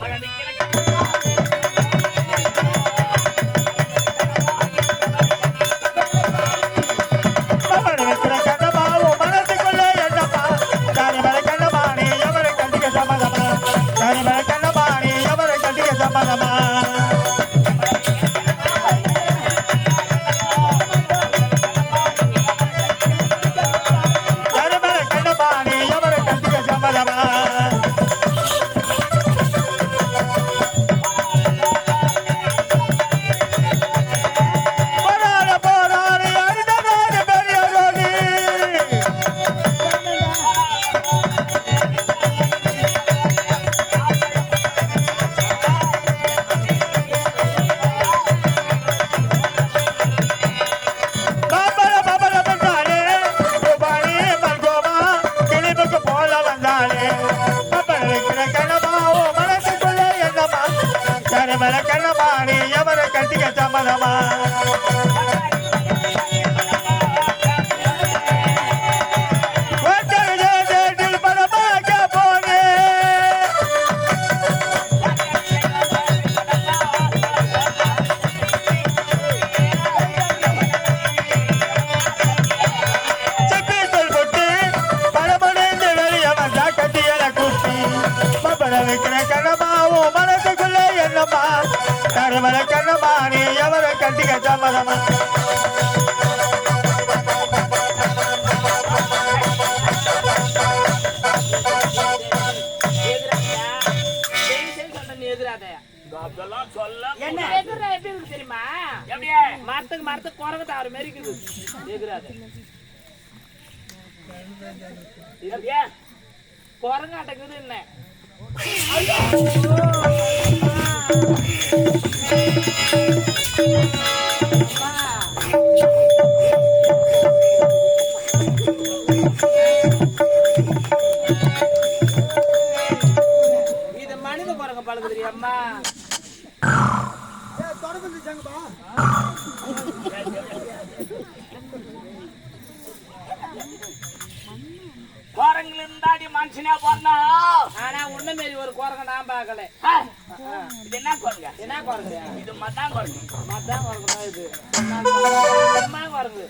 பழனி விடாது குரங்காட்டக்குது என்ன மாதிரி மனுஷனா பிறந்தா? ஆனா உன்ன மாரி ஒரு குரங்க நான் பார்க்கல. இது என்ன குரங்க? என்ன குரங்க? இது மத்தான் குரங்கு. மத்தான் குரங்கு தான் இது. குரங்கு.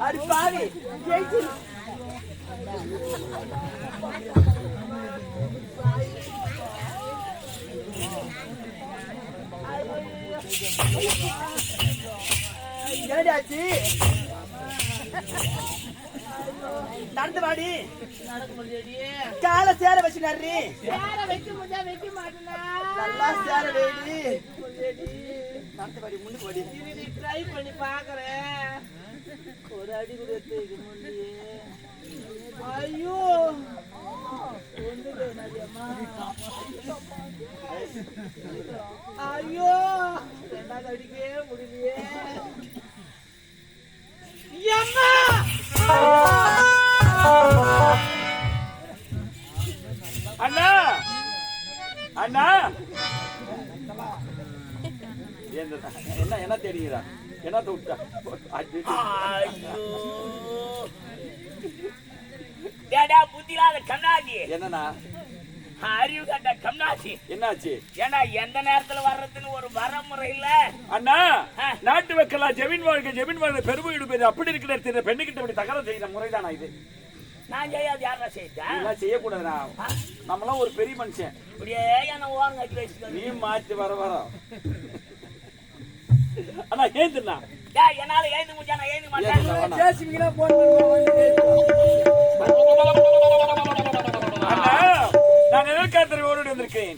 அடி பாவி ஜெயிச்சு என்னடாச்சு நடந்து வாடி கால சேர வச்சு நர்றி சேர வைக்க முடிஞ்சா வைக்க மாட்டேனா நல்லா சேர வேடி நடந்து வாடி முன்னுக்கு வாடி ட்ரை பண்ணி பாக்குறேன் ஒரு அடி கூட எடுத்து முடியே ஐயோ ஐயோ ரெண்டாவது அடிக்கவே முடியலையே அண்ணா! அண்ணா! என்ன என்ன தெரியுதா என்ன விட்டா டேடா புத்திராத கண்ணாடி என்னண்ணா? அறிவு கண்ட கண்ணாடி என்னாச்சு? ஏன்னா எந்த நேரத்துல வர்றதுன்னு ஒரு வரமுறை இல்ல அண்ணா. நாட்டு வைக்கலாம் ஜெமீன் வாழ்க்கை ஜெமீன் வாழ்க்கை பெருமை எடுப்பது அப்படி இருக்கிற இடத்துல பெண்ணுகிட்ட இப்படி தகவல் செய்யற முறைதானா இது? நான் செய்யாது யாரா செய்தா? இதெல்லாம் செய்யக்கூடாதுண்ணா நம்மளாம் ஒரு பெரிய மனுஷன். இப்படியே என்ன வச்சுக்கோ நீ மாற்றி வர வர. அண்ணா ஏந்துண்ணா. டேய் என்னால எழுந்து முடிஞ்சா நான் எழுந்து மாட்டேன். ஜேசிபிக்கு போன் அண்ணா நான் எதிர்காலத்தில் ஓடி வந்திருக்கேன்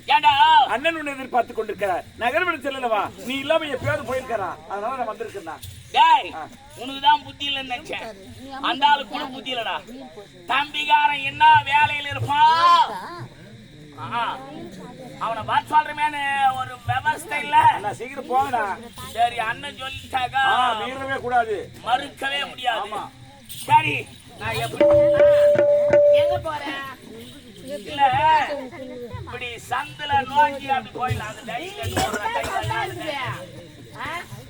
அண்ணன் உன்னை எதிர்பார்த்து கொண்டிருக்கிறார். நகர்வெளி செல்லவா நீ இல்லாம எப்பயாவது போயிருக்கிறா. அதனால நான் வந்திருக்கேன் டேய் உனக்கு தான் புத்தி இல்லைன்னு நினைச்சேன். அந்த ஆளு கூட புத்தி இல்லடா. தம்பிகாரன் என்ன வேலையில இருப்பான்? அவனை வர சொல்றமேனு ஒரு விவஸ்தை இல்ல. அண்ணா சீக்கிரம் போங்கண்ணா. சரி அண்ணன் சொல்லிட்டாக்கா மீறவே கூடாது. மறுக்கவே முடியாது. சரி நான் எப்படி எங்க போறேன் இல்ல இப்படி சந்துல நோக்கி அப்படி போயிடலாம். அந்த?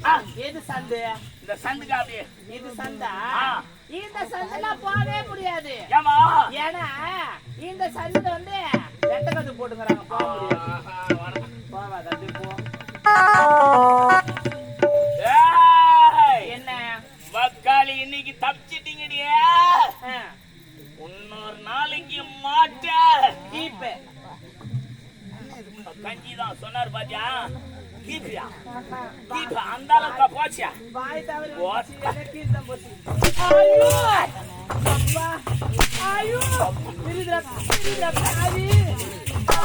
ஆ, எது சந்து? இந்த சந்துக்கு அப்படியே இது சந்தா. இந்த சந்துல போகவே முடியாது. ஏமா ஏன்னா இந்த சந்துல வந்து ரெட்டை கட்டு போட்டுக்கிறாங்க போக முடியாது. போவாது அது போ.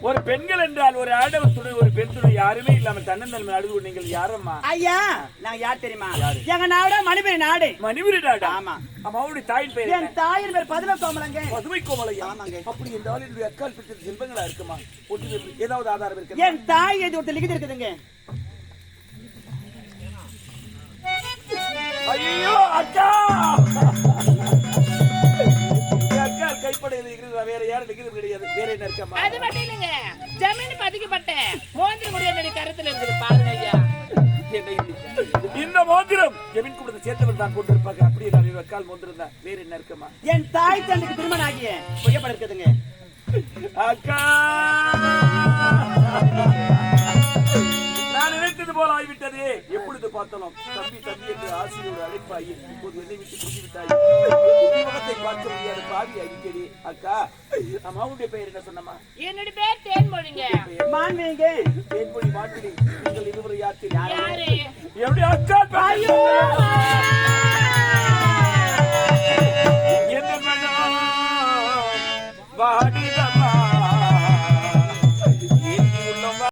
ஏய்! பெண்கள் என்றால் ஒரு ஆடவர் துணை ஒரு பெண் துணை யாருமே இல்லாம தன்னந்தன்மை அழுது நீங்கள் யாரம்மா? ஐயா நாங்க யார் தெரியுமா? எங்க நாடு மணிபுரி நாடு. மணிபுரி நாடா? ஆமா. அம்மாவுடைய தாயின் பெயர் என்? தாயின் பேர் பதில கோமலங்க பதுமை கோமலையா ஆமாங்க. அப்படி என்றால் என்னுடைய அக்கால் பெற்ற செல்வங்களா இருக்குமா? ஒன்று ஏதாவது ஆதாரம் இருக்கு என் தாய் எது ஒருத்தர் லிகிது இருக்குதுங்க. ஐயோ அக்கா! கைப்படையில் இருக்கிறது வேற யாரும் நிக்கிறது கிடையாது. வேற என்ன இருக்கம்மா? அது மட்டும் இல்லைங்க. ஜமீன் பதிக்கப்பட்ட மோதிர முடிய என்னுடைய கருத்துல இருக்குது பாருங்க ஐயா? இந்த மோதிரம் ஜெமின் குடும்பத்தை சேர்த்தவர் தான் கொண்டிருப்பாங்க அப்படியே நான் இவ அக்கால் மோதிரம் தான். வேற என்ன இருக்கம்மா? என் தாய் தந்தைக்கு திருமணம் ஆகிய புகைப்படம் இருக்குதுங்க. அக்கா! நினைத்தது போல ஆகிவிட்டது எப்பொழுது பார்த்தாலும் தம்பி தம்பி என்று ஆசிரியரோடு அழைப்பாய் இப்போது என்னை விட்டு விட்டாய் முகத்தை பார்க்க முடியாத பாவி அடிக்கடி அக்கா. அம்மாவுடைய பெயர் என்ன சொன்னம்மா? என்னுடைய பேர் தேன்மொழிங்க. மான்வீங்க தேன்மொழி மாட்டினி நீங்கள் இருவரும் யார்? தெரியும் யாரு? எப்படி அக்கா பேர் என்ன? வாட